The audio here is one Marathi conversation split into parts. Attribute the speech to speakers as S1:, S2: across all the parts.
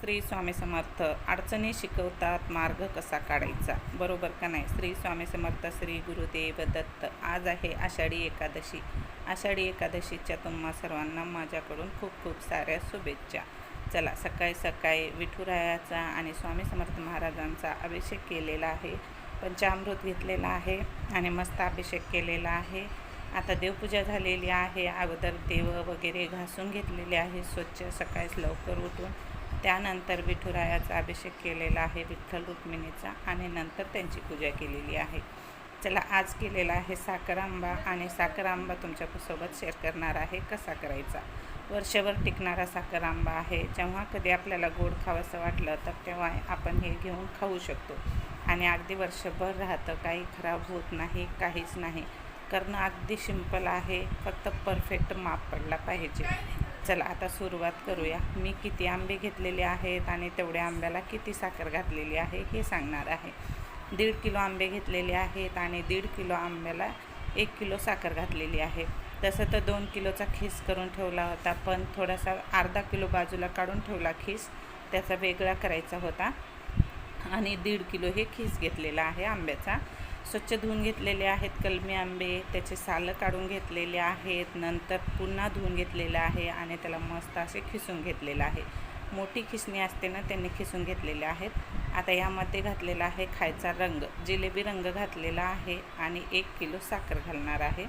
S1: श्री स्वामी समर्थ अडचणी शिकवतात मार्ग कसा काढायचा? बरोबर का नाही? श्री स्वामी समर्थ श्री गुरुदेव दत्त आज आहे आषाढी एकादशी. आषाढी एकादशीच्या तुम्हा सर्वांना माझ्याकडून खूप खूप साऱ्या शुभेच्छा. चला सकाळी सकाळी विठुरायाचा आणि स्वामी समर्थ महाराजांचा अभिषेक केलेला आहे. पंचामृत घेतलेला आहे आणि मस्त अभिषेक केलेला आहे. आता देवपूजा झालेली आहे. अगोदर देव वगैरे घासून घेतलेले आहे स्वच्छ. सकाळीच लवकर उठून त्यानंतर विठुरायाचा अभिषेक केलेला आहे विठ्ठल रुक्मिणीचा आणि नंतर त्यांची पूजा केलेली आहे. चला आज केलेला आहे साखर आंबा आणि साखर आंबा तुमच्यासोबत शेअर करणार आहे. कसा करायचा? वर्षभर टिकणारा साखर आंबा आहे. जेव्हा कधी आपल्याला गोड खावंसं वाटलं तर तेव्हा आपण हे घेऊन खाऊ शकतो. आणि अगदी वर्षभर राहतं काही खराब होत नाही काहीच नाही. करणं अगदी सिंपल आहे. फक्त परफेक्ट माप पडला पाहिजे. चला आता सुरुवात करूया. मी किती आंबे घेतलेले आहेत आणि तेवढ्या आंब्याला किती साखर घातलेली आहे हे सांगणार आहे. दीड किलो आंबे घेतलेले आहेत आणि दीड किलो आंब्याला एक किलो साखर घातलेली आहे. तसं तर दोन किलोचा खीस करून ठेवला होता पण थोडासा अर्धा किलो बाजूला काढून ठेवला खीस. त्याचा वेगळा करायचा होता. आणि दीड किलो हे खीस घेतलेला आहे आंब्याचा. स्वच्छ धुवून घेतलेले आहेत कलमी आंबे त्याचे सालं काढून घेतलेले आहेत नंतर पुन्हा धुवून घेतलेलं आहे आणि त्याला मस्त असे खिसून घेतलेलं आहे. मोठी खिसणी असते ना त्यांनी खिसून घेतलेले आहेत. आता यामध्ये घातलेला आहे खायचा रंग जिलेबी रंग घातलेला आहे आणि एक किलो साखर घालणार आहे.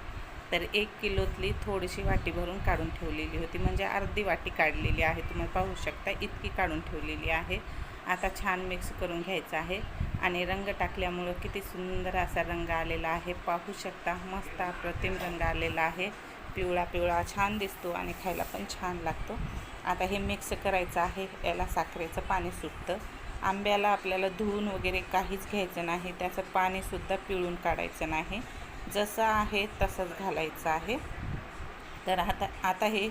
S1: तर एक किलोतली थोडीशी वाटी भरून काढून ठेवलेली होती म्हणजे अर्धी वाटी काढलेली आहे. तुम्ही पाहू शकता इतकी काढून ठेवलेली आहे. आता छान मिक्स करून घ्यायचं आहे. आणि रंग टाकल्यामुळं किती सुंदर असा रंग आलेला आहे. पाहू शकता मस्त अप्रतिम रंग आलेला आहे. पिवळा पिवळा छान दिसतो आणि खायला पण छान लागतो. आता हे मिक्स करायचं आहे. याला साखरेचं पाणी सुटतं. आंब्याला आपल्याला धुवून वगैरे काहीच घ्यायचं नाही. त्याचं पाणीसुद्धा पिळून काढायचं नाही. जसं आहे तसंच घालायचं आहे. तर आता आता हे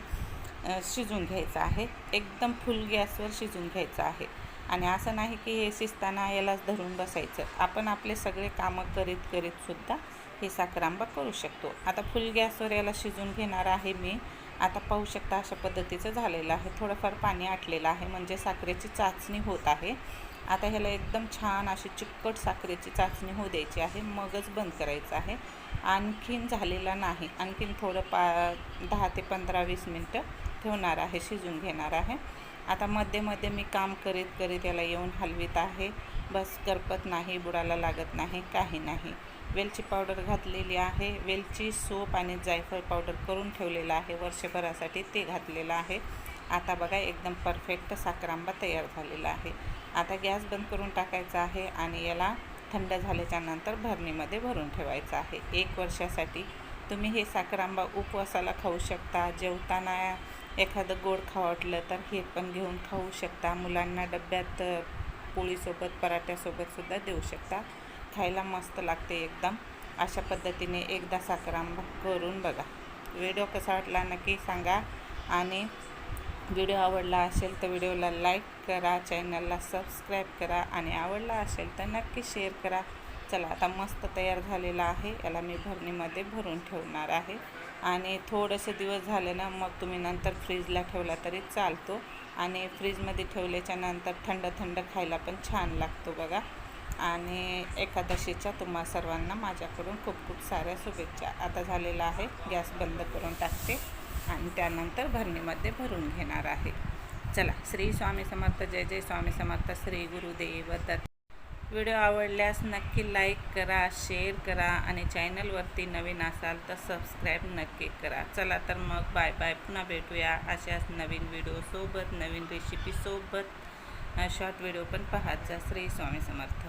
S1: शिजून घ्यायचं आहे. एकदम फुल गॅसवर शिजून घ्यायचं आहे. आणि असं नाही की हे शिजताना यालाच धरून बसायचं. आपण आपले सगळे कामं करीत करीतसुद्धा हे साखरांबा करू शकतो. आता फुल गॅसवर याला शिजून घेणार आहे मी. आता पाहू शकता अशा पद्धतीचं झालेलं आहे. थोडंफार पाणी आटलेलं आहे म्हणजे साखरेची चाचणी होत आहे. आता ह्याला एकदम छान अशी चिकट साखरेची चाचणी होऊ द्यायची आहे. मगच बंद करायचं आहे. आणखीन झालेला नाही. आणखीन थोडं पा दहा ते पंधरा वीस मिनटं ठेवणार आहे शिजून घेणार आहे. आता मध्ये मध्ये मी काम करीत करीत याला येऊन हलवीत आहे. बस करपत नाही बुडाला लागत नाही काही नाही. वेलची पावडर घातलेली आहे. वेलची सोप आणि जायफळ पावडर करून ठेवलेलं आहे. वर्षभरासाठी ते घातलेलं आहे. आता बघा एकदम परफेक्ट साखरांबा तयार झालेला आहे. आता गॅस बंद करून टाकायचा आहे आणि याला थंड झाल्याच्यानंतर भरणीमध्ये भरून ठेवायचं आहे. एक वर्षासाठी तुम्ही हे साखरांबा उपवासाला खाऊ शकता. जेवताना एखादं गोड खावटलं तर हे पण घेऊन खाऊ शकता. मुलांना डब्यात पोळीसोबत पराठ्यासोबतसुद्धा देऊ शकता. खायला मस्त लागते एकदम. अशा पद्धतीने एकदा साखरांबा करून बघा. व्हिडिओ कसा वाटला नक्की सांगा. आणि व्हिडिओ आवडला असेल तर व्हिडिओला लाईक करा चॅनलला सबस्क्राईब करा. आणि आवडला असेल तर नक्की शेअर करा. चला आता मस्त तयार झालेला आहे. याला मी भरणीमध्ये भरून ठेवणार आहे. आणि थोडेसे दिवस झाले ना मग तुम्ही नंतर फ्रीजला ठेवला तरी चालतो. आणि फ्रीजमध्ये ठेवल्याच्या नंतर थंड थंड खायला पण छान लागतो बघा. आणि एकादशीच्या तुम्हा सर्वांना माझ्याकडून खूप खूप साऱ्या शुभेच्छा. आता झालेला आहे गॅस बंद करून टाकते. आणि त्यानंतर भरणीमध्ये भरून घेणार आहे. चला श्री स्वामी समर्थ जय जय स्वामी समर्थ श्री गुरुदेव दत्त व्हिडिओ आवडल्यास नक्की लाईक करा शेअर करा आणि चॅनलवरती नवीन असाल तर सबस्क्राईब नक्की करा. चला तर मग बाय बाय. पुन्हा भेटूया अशाच नवीन व्हिडिओसोबत नवीन रेसिपीसोबत शॉर्ट व्हिडिओ पण पाहत जा. श्री स्वामी समर्थ.